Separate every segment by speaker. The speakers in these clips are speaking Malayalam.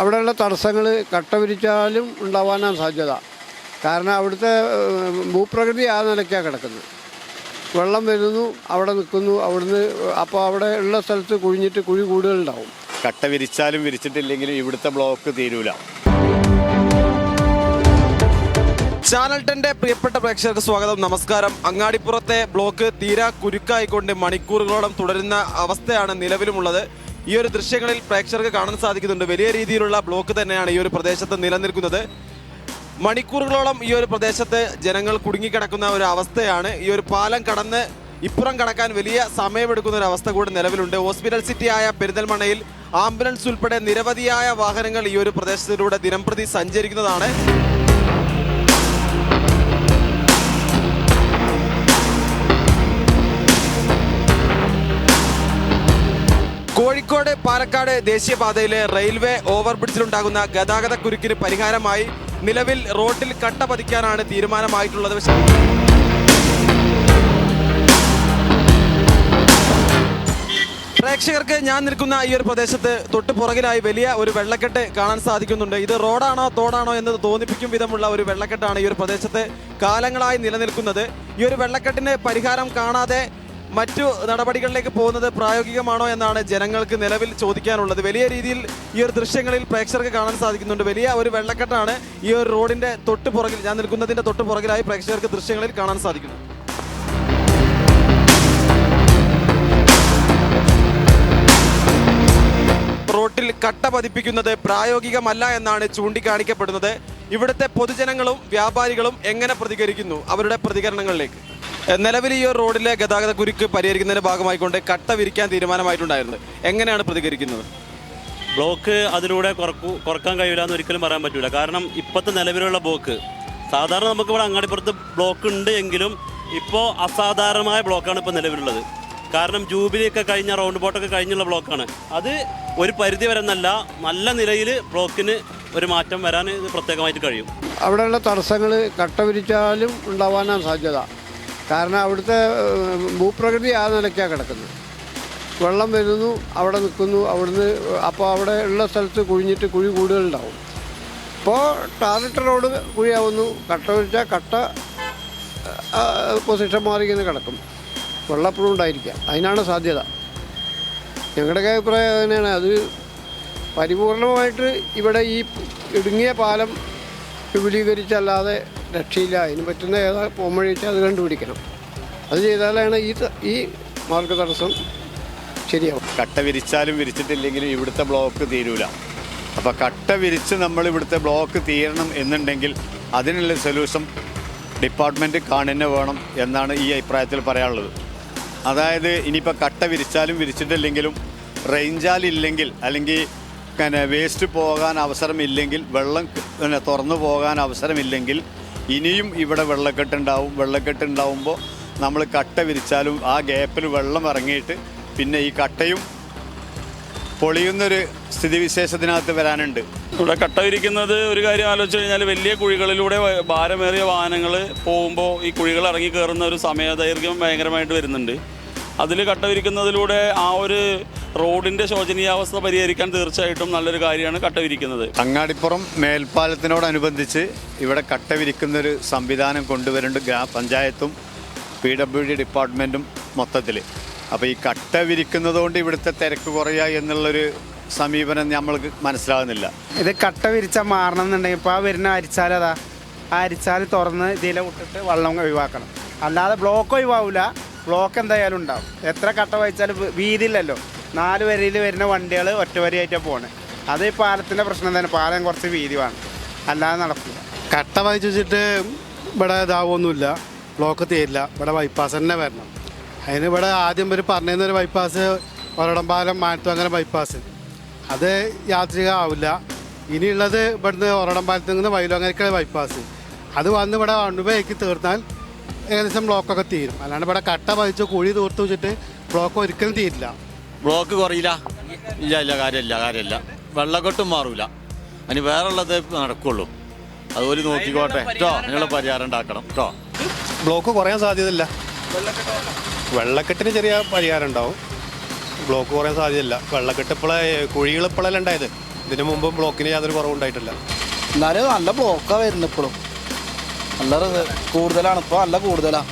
Speaker 1: അവിടെയുള്ള തടസ്സങ്ങൾ കട്ട വിരിച്ചാലും ഉണ്ടാവാനാണ് സാധ്യത. കാരണം അവിടുത്തെ ഭൂപ്രകൃതി ആ നിലയ്ക്കാണ് കിടക്കുന്നത്. വെള്ളം വരുന്നു അവിടെ നിൽക്കുന്നു അവിടുന്ന് അപ്പോൾ അവിടെ ഉള്ള സ്ഥലത്ത് കുഴിഞ്ഞിട്ട് കുഴി കൂടുതലുണ്ടാവും
Speaker 2: കട്ട വിരിച്ചാലും വിരിച്ചിട്ടില്ലെങ്കിലും ഇവിടുത്തെ ബ്ലോക്ക് തീരൂല.
Speaker 3: ചാനൽ ടെന്റെ പ്രിയപ്പെട്ട പ്രേക്ഷകർക്ക് സ്വാഗതം നമസ്കാരം. അങ്ങാടിപ്പുറത്തെ ബ്ലോക്ക് തീരാ കുരുക്കായിക്കൊണ്ട് മണിക്കൂറുകളോളം തുടരുന്ന അവസ്ഥയാണ് നിലവിലുമുള്ളത്. ഈ ഒരു ദൃശ്യങ്ങളിൽ പ്രേക്ഷകർക്ക് കാണാൻ സാധിക്കുന്നുണ്ട്. വലിയ രീതിയിലുള്ള ബ്ലോക്ക് തന്നെയാണ് ഈ ഒരു പ്രദേശത്ത് നിലനിൽക്കുന്നത്. മണിക്കൂറുകളോളം ഈ ഒരു പ്രദേശത്ത് ജനങ്ങൾ കുടുങ്ങിക്കിടക്കുന്ന ഒരു അവസ്ഥയാണ്. ഈ ഒരു പാലം കടന്ന് ഇപ്പുറം കടക്കാൻ വലിയ സമയമെടുക്കുന്ന ഒരു അവസ്ഥ കൂടി നിലവിലുണ്ട്. ഹോസ്പിറ്റൽ സിറ്റിയായ പെരിന്തൽമണ്ണയിൽ ആംബുലൻസ് ഉൾപ്പെടെ നിരവധിയായ വാഹനങ്ങൾ ഈ ഒരു പ്രദേശത്തിലൂടെ ദിനംപ്രതി സഞ്ചരിക്കുന്നതാണ്. പാലക്കാട് ദേശീയപാതയിലെ റെയിൽവേ ഓവർബ്രിഡ്ജിലുണ്ടാകുന്ന ഗതാഗത കുരുക്കിന് പരിഹാരമായി നിലവിൽ റോഡിൽ കട്ട പതിക്കാനാണ് തീരുമാനമായിട്ടുള്ളത്. പക്ഷേ പ്രേക്ഷകർക്ക് ഞാൻ നിൽക്കുന്ന ഈ ഒരു പ്രദേശത്ത് തൊട്ട് പുറകിലായി വലിയ ഒരു വെള്ളക്കെട്ട് കാണാൻ സാധിക്കുന്നുണ്ട്. ഇത് റോഡാണോ തോടാണോ എന്ന് തോന്നിപ്പിക്കും വിധമുള്ള ഒരു വെള്ളക്കെട്ടാണ് ഈ ഒരു പ്രദേശത്ത് കാലങ്ങളായി നിലനിൽക്കുന്നത്. ഈ ഒരു വെള്ളക്കെട്ടിന് പരിഹാരം കാണാതെ മറ്റു നടപടികളിലേക്ക് പോകുന്നത് പ്രായോഗികമാണോ എന്നാണ് ജനങ്ങൾക്ക് നിലവിൽ ചോദിക്കാനുള്ളത്. വലിയ രീതിയിൽ ഈ ഒരു ദൃശ്യങ്ങളിൽ പ്രേക്ഷകർക്ക് കാണാൻ സാധിക്കുന്നുണ്ട്. വലിയ ഒരു വെള്ളക്കെട്ടാണ് ഈ ഒരു റോഡിന്റെ തൊട്ട് പുറകിൽ ഞാൻ നിൽക്കുന്നതിന്റെ തൊട്ട് പുറകിലായി പ്രേക്ഷകർക്ക് ദൃശ്യങ്ങളിൽ കാണാൻ സാധിക്കുന്നു റോട്ടിൽ കട്ട പതിപ്പിക്കുന്നത് പ്രായോഗികമല്ല എന്നാണ് ചൂണ്ടിക്കാണിക്കപ്പെടുന്നത്. ഇവിടുത്തെ പൊതുജനങ്ങളും വ്യാപാരികളും എങ്ങനെ പ്രതികരിക്കുന്നു? അവരുടെ പ്രതികരണങ്ങളിലേക്ക്. നിലവിൽ ഈ ഒരു റോഡിലെ ഗതാഗത കുരുക്ക് പരിഹരിക്കുന്നതിന്റെ ഭാഗമായിക്കൊണ്ട് കട്ട വിരിക്കാൻ തീരുമാനമായിട്ടുണ്ടായിരുന്നു. എങ്ങനെയാണ് പ്രതികരിക്കുന്നത്?
Speaker 4: ബ്ലോക്ക് അതിലൂടെ കുറക്കു കുറയ്ക്കാൻ കഴിയില്ല എന്ന് ഒരിക്കലും പറയാൻ പറ്റില്ല കാരണം ഇപ്പോഴത്തെ നിലവിലുള്ള ബ്ലോക്ക് സാധാരണ നമുക്ക് ഇവിടെ അങ്ങാടിപ്പുറത്ത് ബ്ലോക്ക് ഉണ്ട് എങ്കിലും ഇപ്പോൾ അസാധാരണമായ ബ്ലോക്കാണ് ഇപ്പോൾ നിലവിലുള്ളത്. കാരണം ജൂബിലിയൊക്കെ കഴിഞ്ഞ റൗണ്ട് ബോട്ടൊക്കെ കഴിഞ്ഞുള്ള ബ്ലോക്കാണ്. അത് ഒരു പരിധി വരെ എന്നല്ല നല്ല നിലയിൽ ബ്ലോക്കിന് ഒരു മാറ്റം വരാൻ ഇത് പ്രത്യേകമായിട്ട് കഴിയും.
Speaker 1: അവിടെയുള്ള തടസ്സങ്ങൾ കട്ട വിരിച്ചാലും ഉണ്ടാവാനാണ് സാധ്യത. കാരണം അവിടുത്തെ ഭൂപ്രകൃതി ആ നിലയ്ക്കാണ് കിടക്കുന്നത്. വെള്ളം വരുന്നു അവിടെ നിൽക്കുന്നു അവിടുന്ന് അപ്പോൾ അവിടെ ഉള്ള സ്ഥലത്ത് കുഴിഞ്ഞിട്ട് കുഴി കൂടുതലുണ്ടാവും. ഇപ്പോൾ ടാറിട്ട റോഡ് കുഴിയാവുന്നു കട്ട വെച്ചാൽ കട്ട പൊസിഷൻ മാറി ഇങ്ങനെ കിടക്കും. വെള്ളപ്പുഴ ഉണ്ടായിരിക്കാം അതിനാണ് സാധ്യത. ഞങ്ങളുടെയൊക്കെ അഭിപ്രായം തന്നെയാണ് അത് പരിപൂർണമായിട്ട് ഇവിടെ ഈ ഇടുങ്ങിയ പാലം വിപുലീകരിച്ചല്ലാതെ രക്ഷയില്ല. അതിന് പറ്റുന്ന ഏതാ പോംവഴി വെച്ചാൽ അത് കണ്ടുപിടിക്കണം. അത് ചെയ്താലാണ് ഈ ഈ മാർഗ തടസ്സം ശരിയാവും.
Speaker 2: കട്ട വിരിച്ചാലും വിരിച്ചിട്ടില്ലെങ്കിലും ഇവിടുത്തെ ബ്ലോക്ക് തീരൂല. അപ്പോൾ കട്ട വിരിച്ച് നമ്മൾ ഇവിടുത്തെ ബ്ലോക്ക് തീരണം എന്നുണ്ടെങ്കിൽ അതിനുള്ള സൊല്യൂഷൻ ഡിപ്പാർട്ട്മെന്റ് കാണുന്നെ വേണം എന്നാണ് ഈ അഭിപ്രായത്തിൽ പറയാനുള്ളത്. അതായത് ഇനിയിപ്പോൾ കട്ട വിരിച്ചാലും വിരിച്ചിട്ടില്ലെങ്കിലും റേഞ്ചാലില്ലെങ്കിൽ അല്ലെങ്കിൽ വേസ്റ്റ് പോകാൻ അവസരമില്ലെങ്കിൽ വെള്ളം തുറന്നു പോകാൻ അവസരമില്ലെങ്കിൽ ഇനിയും ഇവിടെ വെള്ളക്കെട്ടുണ്ടാവും. വെള്ളക്കെട്ടുണ്ടാവുമ്പോൾ നമ്മൾ കട്ട വിരിച്ചാലും ആ ഗ്യാപ്പിൽ വെള്ളം ഇറങ്ങിയിട്ട് പിന്നെ ഈ കട്ടയും പൊളിയുന്നൊരു സ്ഥിതിവിശേഷത്തിനകത്ത് വരാനുണ്ട്.
Speaker 5: ഇവിടെ കട്ട വിരിക്കുന്നത് ഒരു കാര്യം ആലോചിച്ച് കഴിഞ്ഞാൽ വലിയ കുഴികളിലൂടെ ഭാരമേറിയ വാഹനങ്ങൾ പോകുമ്പോൾ ഈ കുഴികൾ ഇറങ്ങി കയറുന്ന ഒരു സമയദൈർഘ്യം ഭയങ്കരമായിട്ട് വരുന്നുണ്ട്. അതിൽ കട്ട വിരിക്കുന്നതിലൂടെ ആ ഒരു റോഡിന്റെ ശോചനീയാവസ്ഥ പരിഹരിക്കാൻ തീർച്ചയായിട്ടും നല്ലൊരു കാര്യമാണ് കട്ട വിരിക്കുന്നത്.
Speaker 2: അങ്ങാടിപ്പുറം മേൽപ്പാലത്തിനോടനുബന്ധിച്ച് ഇവിടെ കട്ട ഒരു സംവിധാനം കൊണ്ടുവരുന്നുണ്ട് ഗ്രാമപഞ്ചായത്തും പി ഡബ്ല്യു ഡി ഡിപ്പാർട്ട്മെന്റും മൊത്തത്തിൽ അപ്പോൾ ഈ കട്ട വിരിക്കുന്നതുകൊണ്ട് ഇവിടുത്തെ തിരക്ക് കുറയുക എന്നുള്ളൊരു സമീപനം നമ്മൾക്ക് മനസ്സിലാകുന്നില്ല
Speaker 6: ഇത് കട്ട വിരിച്ചാൽ മാറണം എന്നുണ്ടെങ്കിൽ ഇപ്പോൾ ആ വരുന്ന അരിച്ചാൽ അതാ? ആ അരിച്ചാൽ തുറന്ന് ഇതിലെ വിട്ടിട്ട് വെള്ളം ഒഴിവാക്കണം. അല്ലാതെ ബ്ലോക്ക് ഒഴിവാവില്ല ബ്ലോക്ക് എന്തായാലും ഉണ്ടാവും. എത്ര കട്ട വഹിച്ചാലും വീതിയില്ലല്ലോ നാല് വരിയിൽ വരുന്ന വണ്ടികൾ ഒറ്റ വരിയായിട്ടാണ് പോണത് അത് ഈ പാലത്തിന്റെ പ്രശ്നം തന്നെ. പാലം കുറച്ച് വീതി വേണം. അല്ലാതെ നടക്കില്ല
Speaker 7: കട്ട വായിച്ചിട്ട് ഇവിടെ ഇതാവൊന്നുമില്ല. ബ്ലോക്ക് തീരില്ല. ഇവിടെ ബൈപ്പാസ് തന്നെ വരണം. അതിന് ഇവിടെ ആദ്യം ഒരു പറഞ്ഞിരുന്ന ഒരു ബൈപ്പാസ് ഒരടം പാലം മാനത്തു അങ്ങനെ ബൈപ്പാസ് അത് യാത്രിക ആവില്ല. ഇനിയുള്ളത് ഇവിടുന്ന് ഒരടം പാലത്ത് നിന്ന് വയലുങ്ങരക്കുള്ള ബൈപ്പാസ് അത് വന്ന് ഇവിടെ വണ്ണുപേക്ക് തീർന്നാൽ ഏകദേശം ബ്ലോക്കൊക്കെ തീരും. അല്ലാണ്ട് ഇവിടെ കട്ട പതിച്ച് കുഴി തീർത്ത് വെച്ചിട്ട് ബ്ലോക്ക് ഒരിക്കലും തീരില്ല.
Speaker 8: ബ്ലോക്ക് കുറയില്ല. ഇല്ല ഇല്ല കാര്യമില്ല കാര്യമില്ല. വെള്ളക്കെട്ടും മാറൂല. അതിന് വേറെ ഉള്ളത് നടക്കുള്ളൂ. അതുപോലെ നോക്കിക്കോട്ടെ കേട്ടോ. നിങ്ങൾ പരിഹാരം ഉണ്ടാക്കണം. കേട്ടോ
Speaker 7: ബ്ലോക്ക് കുറയാൻ സാധ്യതയില്ല. വെള്ളക്കെട്ടിന് ചെറിയ പരിഹാരം ഉണ്ടാവും. ബ്ലോക്ക് കുറയാൻ സാധ്യതയില്ല. വെള്ളക്കെട്ട് ഇപ്പോഴേ കുഴികൾ ഇപ്പോഴല്ല ഉണ്ടായത്.
Speaker 9: ഇതിനു മുമ്പ് ബ്ലോക്കിന് യാതൊരു കുറവുണ്ടായിട്ടില്ല
Speaker 10: എന്നാലും നല്ല ബ്ലോക്കാണ് വരുന്നത് ഇപ്പോഴും നല്ല കൂടുതലാണ്. ഇപ്പോൾ നല്ല കൂടുതലാണ്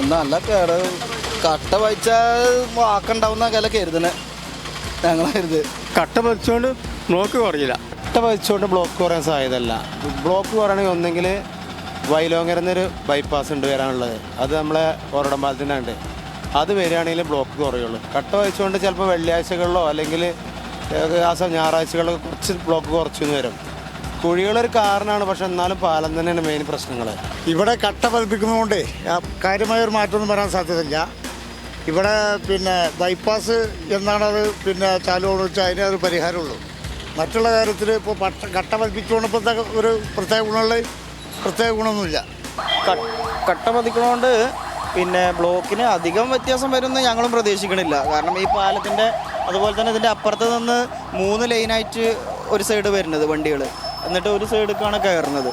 Speaker 10: എന്നാ നല്ല കേട്. കട്ട വായിച്ചാൽ വാക്കുണ്ടാവുന്ന കല കരുതണേ. ഞങ്ങൾ കരുത്
Speaker 1: കട്ട പതിച്ചുകൊണ്ട് ബ്ലോക്ക് കുറയില്ല.
Speaker 6: കട്ട പതിച്ചുകൊണ്ട് ബ്ലോക്ക് കുറയാൻ സാധ്യതയല്ല. ബ്ലോക്ക് കുറയണമെങ്കിൽ ഒന്നെങ്കിൽ വൈലോങ്ങരുന്നൊരു ബൈപ്പാസ് ഉണ്ട് വരാനുള്ളത്. അത് നമ്മളെ ഒരടമ്പാലത്തിനുണ്ട് അത് വരികയാണെങ്കിൽ ബ്ലോക്ക് കുറയുള്ളൂ. കട്ട വഹിച്ചുകൊണ്ട് ചിലപ്പോൾ വെള്ളിയാഴ്ചകളിലോ അല്ലെങ്കിൽ ദിവസം ഞായറാഴ്ചകളിലോ കുറച്ച് ബ്ലോക്ക് കുറച്ചു വരും. കുഴികളൊരു കാരണമാണ് പക്ഷെ എന്നാലും പാലം തന്നെയാണ് മെയിൻ പ്രശ്നങ്ങൾ
Speaker 11: ഇവിടെ കട്ട പതിപ്പിക്കുന്നതുകൊണ്ട് കാര്യമായ ഒരു മാറ്റമൊന്നും വരാൻ സാധ്യതയില്ല. ഇവിടെ പിന്നെ ബൈപ്പാസ് എന്നാണത് പിന്നെ ചാലുകൊണ്ട് വെച്ചാൽ അതിനെ ഒരു പരിഹാരമുള്ളൂ. മറ്റുള്ള കാര്യത്തിൽ ഇപ്പോൾ പട്ട കട്ട ഒരു പ്രത്യേക ഗുണമുള്ള പ്രത്യേക ഗുണമൊന്നുമില്ല.
Speaker 10: കട്ട പിന്നെ ബ്ലോക്കിന് അധികം വ്യത്യാസം വരുമെന്ന് ഞങ്ങളും പ്രതീക്ഷിക്കണില്ല. കാരണം ഈ പാലത്തിന്റെ അതുപോലെ തന്നെ ഇതിന്റെ അപ്പുറത്ത് നിന്ന് മൂന്ന് ലൈനായിട്ട് ഒരു സൈഡ് വരുന്നത് വണ്ടികൾ എന്നിട്ട് ഒരു സൈഡിലേക്കാണ് കയറുന്നത്.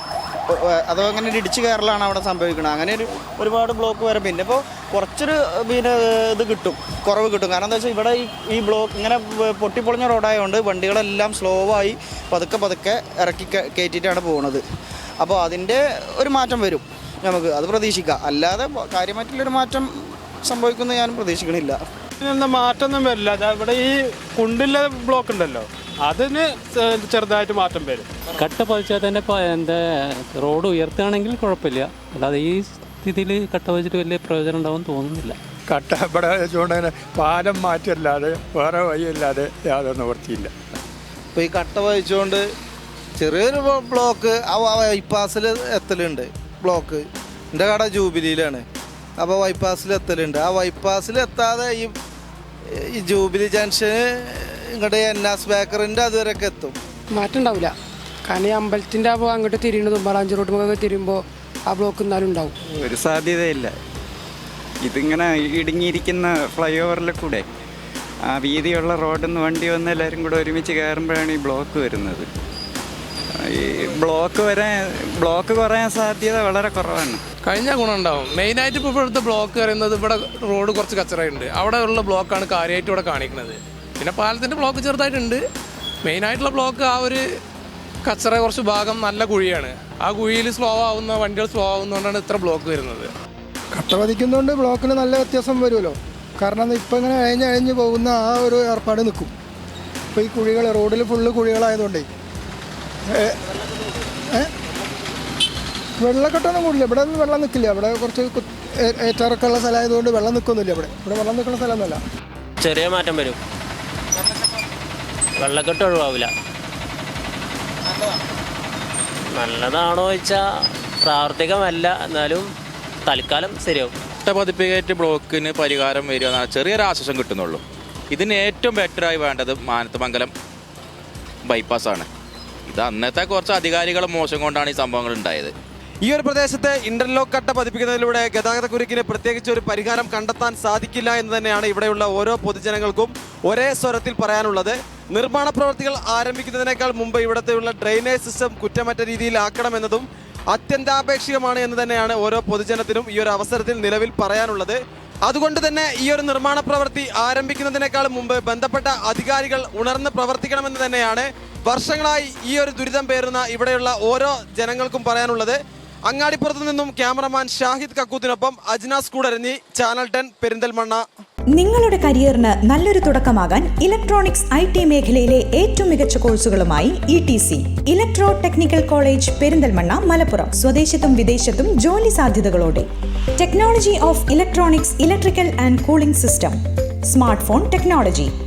Speaker 10: അതോ അങ്ങനെ ഒരു ഇടിച്ച് കയറലാണ് അവിടെ സംഭവിക്കുന്നത് അങ്ങനെ ഒരു ഒരുപാട് ബ്ലോക്ക് വരെ പിന്നെ. ഇപ്പോൾ കുറച്ചൊരു പിന്നെ ഇത് കിട്ടും കുറവ് കിട്ടും. കാരണം എന്താ വെച്ചാൽ ഇവിടെ ഈ ഈ ബ്ലോക്ക് ഇങ്ങനെ പൊട്ടിപ്പൊളിഞ്ഞ റോഡായതുകൊണ്ട് വണ്ടികളെല്ലാം സ്ലോ ആയി പതുക്കെ പതുക്കെ ഇറക്കി കയറ്റിയിട്ടാണ് പോകുന്നത് അപ്പോൾ അതിന്റെ ഒരു മാറ്റം വരും നമുക്ക് അത് പ്രതീക്ഷിക്കാം. അല്ലാതെ കാര്യമായിട്ടുള്ളൊരു മാറ്റം സംഭവിക്കുന്നത് ഞാൻ പ്രതീക്ഷിക്കണില്ല.
Speaker 1: മാറ്റമൊന്നും വരില്ല. ഇവിടെ ഈ കുണ്ടിലെ ബ്ലോക്ക് ഉണ്ടല്ലോ. അതിന് ചെറുതായിട്ട് മാറ്റം വരും.
Speaker 12: കട്ട പതിച്ചാൽ തന്നെ എന്റെ എന്താ റോഡ് ഉയർത്തുകയാണെങ്കിൽ കുഴപ്പമില്ല. അല്ലാതെ ഈ സ്ഥിതിയിൽ കട്ട പതിച്ചിട്ട് വലിയ പ്രയോജനം ഉണ്ടാവും തോന്നുന്നില്ല.
Speaker 1: കട്ട ഇവിടെ വെച്ചുകൊണ്ട് തന്നെ പാലം മാറ്റല്ലാതെ വേറെ വഴിയല്ലാതെ യാതൊരു നിവൃത്തിയില്ല
Speaker 10: ഇപ്പോൾ ഈ കട്ട വഹിച്ചുകൊണ്ട് ചെറിയൊരു ബ്ലോക്ക് ആ ബൈപ്പാസിൽ എത്തലുണ്ട്. ബ്ലോക്ക്. എന്റെ കട ജൂബിലിയിലാണ്. അപ്പോൾ ബൈപ്പാസിൽ എത്തലുണ്ട്. ആ ബൈപ്പാസിൽ എത്താതെ ഈ ഈ ജൂബിലി ജംഗ്ഷന് ഇങ്ങോട്ട് എന്നാസ് ബേക്കറിന്റെ അതുവരെയൊക്കെ എത്തും.
Speaker 13: മാറ്റം ഉണ്ടാവില്ല. കാരണം ഈ അമ്പലത്തിന്റെ ആ അങ്ങോട്ട് തിരിയുന്നത് തുമ്പാറാഞ്ചി റോഡ് തിരിയുമ്പോൾ ആ ബ്ലോക്ക് എന്നാലും ഉണ്ടാവും.
Speaker 6: ഒരു സാധ്യതയില്ല. ഇതിങ്ങനെ ഇടുങ്ങിയിരിക്കുന്ന ഫ്ലൈ ഓവറിൽ കൂടെ ആ വീതിയുള്ള റോഡിൽ നിന്ന് വണ്ടി വന്ന് എല്ലാവരും കൂടെ ഒരുമിച്ച് കയറുമ്പോഴാണ് ഈ ബ്ലോക്ക് വരുന്നത്. ഈ ബ്ലോക്ക് വരാൻ ബ്ലോക്ക് കുറയാൻ സാധ്യത വളരെ കുറവാണ്.
Speaker 12: കഴിഞ്ഞ ഗുണം ഉണ്ടാവും. മെയിനായിട്ട് ഇപ്പോൾ ഇവിടുത്തെ ബ്ലോക്ക് പറയുന്നത് ഇവിടെ റോഡ് കുറച്ച് കച്ചറയുണ്ട്. അവിടെ ഉള്ള ബ്ലോക്കാണ് കാര്യമായിട്ട് ഇവിടെ കാണിക്കുന്നത്. പിന്നെ പാലത്തിന്റെ ബ്ലോക്ക് ചെറുതായിട്ടുണ്ട്. മെയിനായിട്ടുള്ള ബ്ലോക്ക് ആ ഒരു കച്ചറ കുറച്ച് ഭാഗം നല്ല കുഴിയാണ്. ആ കുഴിയിൽ സ്ലോ ആവുന്ന വണ്ടികൾ സ്ലോ ആവുന്നതുകൊണ്ടാണ് ഇത്ര ബ്ലോക്ക് വരുന്നത്.
Speaker 13: കട്ട പതിക്കുന്നതുകൊണ്ട് ബ്ലോക്കിന് നല്ല വ്യത്യാസം വരുമല്ലോ. കാരണം ഇപ്പം ഇങ്ങനെ അഴിഞ്ഞ് അഴിഞ്ഞ് പോകുന്ന ആ ഒരു ഏർപ്പാട് നിൽക്കും. ഇപ്പോൾ ഈ കുഴികൾ റോഡിൽ ഫുള്ള് കുഴികളായതുകൊണ്ടേ? വെള്ളക്കെട്ടൊന്നും കൂടില്ല. ഇവിടെ ഒന്നും വെള്ളം നിൽക്കില്ല. ഇവിടെ കുറച്ച് ഏറ്റാറൊക്കെ ഉള്ള സ്ഥലമായതുകൊണ്ട് വെള്ളം നിൽക്കൊന്നുമില്ല ഇവിടെ. ഇവിടെ വെള്ളം നിൽക്കുന്ന സ്ഥലമൊന്നുമല്ല.
Speaker 12: ചെറിയ മാറ്റം വരും. വെള്ളക്കെട്ട് ഒഴിവാവില്ല. നല്ലതാണോ ചോദിച്ചാൽ പ്രാവർത്തികമല്ല. എന്നാലും തൽക്കാലം ശരിയാവും.
Speaker 3: പതിപ്പിക്കേറ്റ് ബ്ലോക്കിന് പരിഹാരം വരിക ചെറിയൊരു ആശ്വാസം കിട്ടുന്നുള്ളൂ. ഇതിന് ഏറ്റവും ബെറ്ററായി വേണ്ടത് മാനത്തമംഗലം ബൈപ്പാസാണ് ഇത് അന്നത്തെ കുറച്ച് അധികാരികൾ മോശം കൊണ്ടാണ് ഈ സംഭവങ്ങൾ ഉണ്ടായത്.
Speaker 14: ഈ ഒരു പ്രദേശത്തെ ഇന്റർലോക്ക് കട്ട പതിപ്പിക്കുന്നതിലൂടെ ഗതാഗത കുരുക്കിന് പ്രത്യേകിച്ച് ഒരു പരിഹാരം കണ്ടെത്താൻ സാധിക്കില്ല എന്ന് തന്നെയാണ് ഇവിടെയുള്ള ഓരോ പൊതുജനങ്ങൾക്കും ഒരേ സ്വരത്തിൽ പറയാനുള്ളത്. നിർമ്മാണ പ്രവർത്തികൾ ആരംഭിക്കുന്നതിനേക്കാൾ മുമ്പ് ഇവിടത്തെയുള്ള ഡ്രെയിനേജ് സിസ്റ്റം കുറ്റമറ്റ രീതിയിലാക്കണമെന്നതും അത്യന്താപേക്ഷികമാണ് എന്ന് തന്നെയാണ് ഓരോ പൊതുജനത്തിനും ഈ ഒരു അവസരത്തിൽ നിലവിൽ പറയാനുള്ളത്. അതുകൊണ്ട് തന്നെ ഈ ഒരു നിർമ്മാണ പ്രവൃത്തി ആരംഭിക്കുന്നതിനേക്കാൾ മുമ്പ് ബന്ധപ്പെട്ട അധികാരികൾ ഉണർന്ന് പ്രവർത്തിക്കണമെന്ന് തന്നെയാണ് വർഷങ്ങളായി ഈ ഒരു ദുരിതം പേരുന്ന ഇവിടെയുള്ള ഓരോ ജനങ്ങൾക്കും പറയാനുള്ളത്. അങ്ങാടിപ്പുറത്തു നിന്നും ക്യാമറമാൻ ഷാഹിദ് കക്കൂത്തിനൊപ്പം അജ്നാസ് കൂടരഞ്ഞി ചാനൽ ടെൻ പെരിന്തൽമണ്ണ.
Speaker 15: നിങ്ങളുടെ കരിയറിന് നല്ലൊരു തുടക്കമാകാൻ ഇലക്ട്രോണിക്സ് ഐ ടി മേഖലയിലെ ഏറ്റവും മികച്ച കോഴ്സുകളുമായി E T C. Electro technical college Perinthalmanna Malappuram സ്വദേശത്തും വിദേശത്തും ജോലി സാധ്യതകളോടെ. Technology of electronics electrical and cooling system. Smart phone technology.